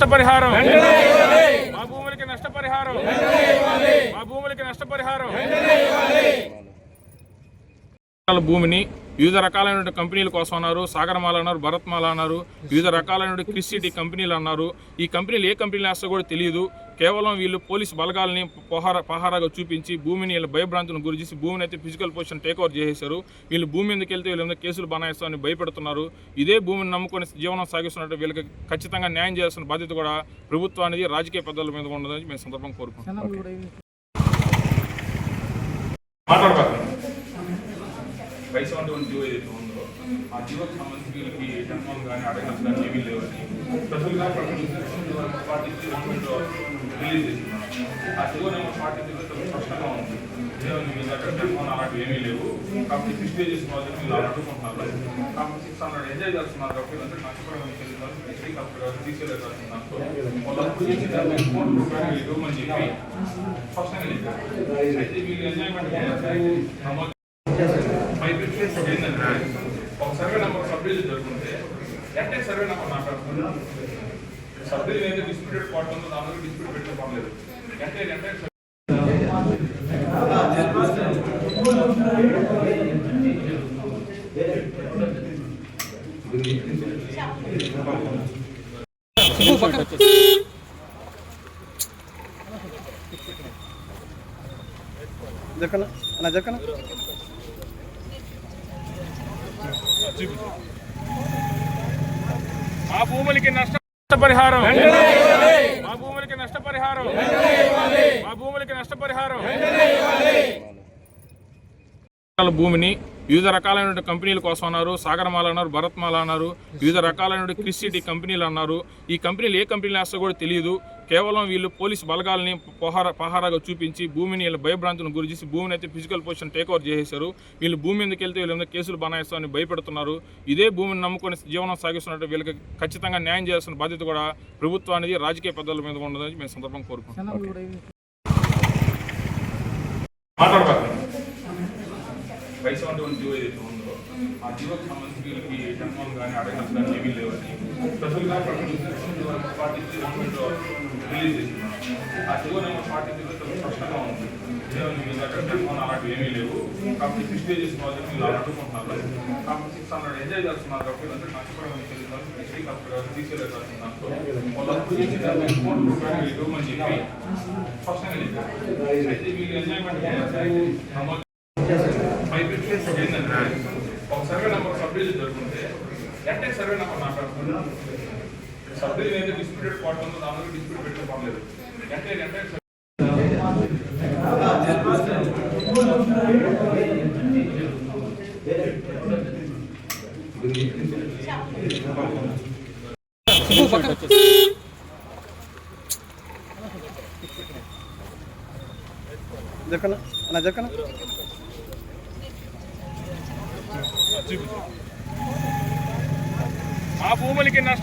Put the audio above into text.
నష్టపరిహారం. మా భూములకి నష్టపరిహారం. మా భూములకి నష్టపరిహారం. భూమిని వివిధ రకాలైన కంపెనీల కోసం అన్నారు సాగరమాల అన్నారు భరత్మాల అన్నారు వివిధ రకాలైన క్రిస్ సిటీ కంపెనీలు అన్నారు. ఈ కంపెనీలు ఏ కంపెనీలు వేస్తో కూడా తెలియదు. కేవలం వీళ్ళు పోలీసు బలగాలని పహార పహారాగా చూపించి భూమిని వీళ్ళ భయభ్రాంతులను గురి చేసి భూమిని అయితే ఫిజికల్ పొజిషన్ టేక్ ఓవర్ చేసేశారు. వీళ్ళు భూమి మీదకి వెళ్తే వీళ్ళ మీద కేసులు బనాయిస్తామని భయపెడుతున్నారు. ఇదే భూమిని నమ్ముకొని జీవనం సాగిస్తున్నట్టు వీళ్ళకి ఖచ్చితంగా న్యాయం చేయాల్సిన బాధ్యత కూడా ప్రభుత్వానికి రాజకీయ పెద్దల మీద ఉండదని మేము సందర్భం కోరుకుంటున్నాం. మాట్లాడబాకండి వయసు వంటి జీవో ఏదైతే ఉందో ఆ జీవోకి సంబంధించి వీళ్ళకి జన్మం కానీ అడగడం కానీ గవర్నమెంట్ రిలీజ్ చేసింది ఆ తెలుగు నెంబర్ పార్టీ స్పష్టంగా ఉంది దేవుని అలాంటివి ఏమీ లేవు కాబట్టి సిక్స్ డేజెస్ ప్రాజెక్ట్ మీరు అలా అడుగుకుంటున్నారు కాబట్టి సిక్స్ హండ్రెడ్ ఎంజాయ్ చేస్తున్నారు కాబట్టి అంటే తెలియదు ఎస్టీ కలెక్టర్ గారు తీసేయలేదు వాళ్ళప్పుడు చేసి దాన్ని ఇవ్వమని చెప్పి స్పష్టంగా చెప్పారు అయితే వీళ్ళు ఎంజాయ్మెంట్ ఏంటంటే ఒక సర్వే నెంబర్ సబ్ జరుగుతుంటే అంటే సర్వే నెంబర్ మాట్లాడుతున్నాను సబ్ డివిజన్ అయితే డిస్ప్యూటెడ్ పార్ట్ ఉందో దానిలో డిస్ప్యూట్ పెట్టే పర్లేదు అంటే అంటే జక్కన అన్న జక్కన మా భూములకి నష్టపరిహారం. మా భూములకి నష్టపరిహారం. మా భూములకి నష్టపరిహారం. భూమిని వివిధ రకాలైన కంపెనీల కోసం అన్నారు సాగరమాల అన్నారు భరత్మాల అన్నారు వివిధ రకాలైన క్రిస్ సిటీ కంపెనీలు అన్నారు. ఈ కంపెనీలు ఏ కంపెనీలు వేస్తో కూడా తెలియదు. కేవలం వీళ్ళు పోలీసు బలగాలని పహార పహారాగా చూపించి భూమిని వీళ్ళ భయభ్రాంతులను గురి చేసి భూమిని అయితే ఫిజికల్ పొజిషన్ టేక్ ఓవర్ చేసేశారు. వీళ్ళు భూమి మీదకి వెళ్తే వీళ్ళ మీద కేసులు బనాయిస్తామని భయపెడుతున్నారు. ఇదే భూమిని నమ్ముకొని జీవనం సాగిస్తున్నట్టు వీళ్ళకి ఖచ్చితంగా న్యాయం చేయాల్సిన బాధ్యత కూడా ప్రభుత్వానికి రాజకీయ పెద్దల మీద ఉండదని మేము సందర్భం కోరుకుంటున్నాం. మాట్లాడబాకండి వయసు వంటి జీవో ఏదైతే ఉందో ఆ జీవోకి సంబంధించి వీళ్ళకి జన్మం కానీ అడగడం కానీ ఏమీ లేవు అని ప్రజలుగా పార్టీ గవర్నమెంట్ రిలీజ్ చేసింది ఆ జీవో నెంబర్ స్పష్టంగా ఉంది. దేవుని మీ దగ్గర జన్మం అలాంటివి ఏమీ లేవు. కాబట్టి ఫిఫ్టీ డేస్ ప్రాజెక్ట్ మీరు అలా కాబట్టి సిక్స్ హండ్రెడ్ ఎంజాయ్ చేస్తున్నారు కాబట్టి అంటే కలెక్టర్ చేసి దాన్ని కోటి రూపాయలు వీళ్ళు ఇవ్వమని చెప్పి స్పష్టంగా చెప్పారు. అయితే వీళ్ళు ఎంజాయ్మెంట్ నమోదు ఏంటంటే ఒక సర్వే నెంబర్ సబ్ డివిజన్ జరుగుతుంటే అంటే సర్వే నెంబర్ మాట్లాడుతున్నాం సబ్ డివిజన్ అయితే డిస్ప్యూటెడ్ పార్ట్ ఉందో దానిలో డిస్ప్యూట్ పెట్టే పర్లేదు అంటే అంటే నా అన్న జక్కన మా భూములకి నష్టం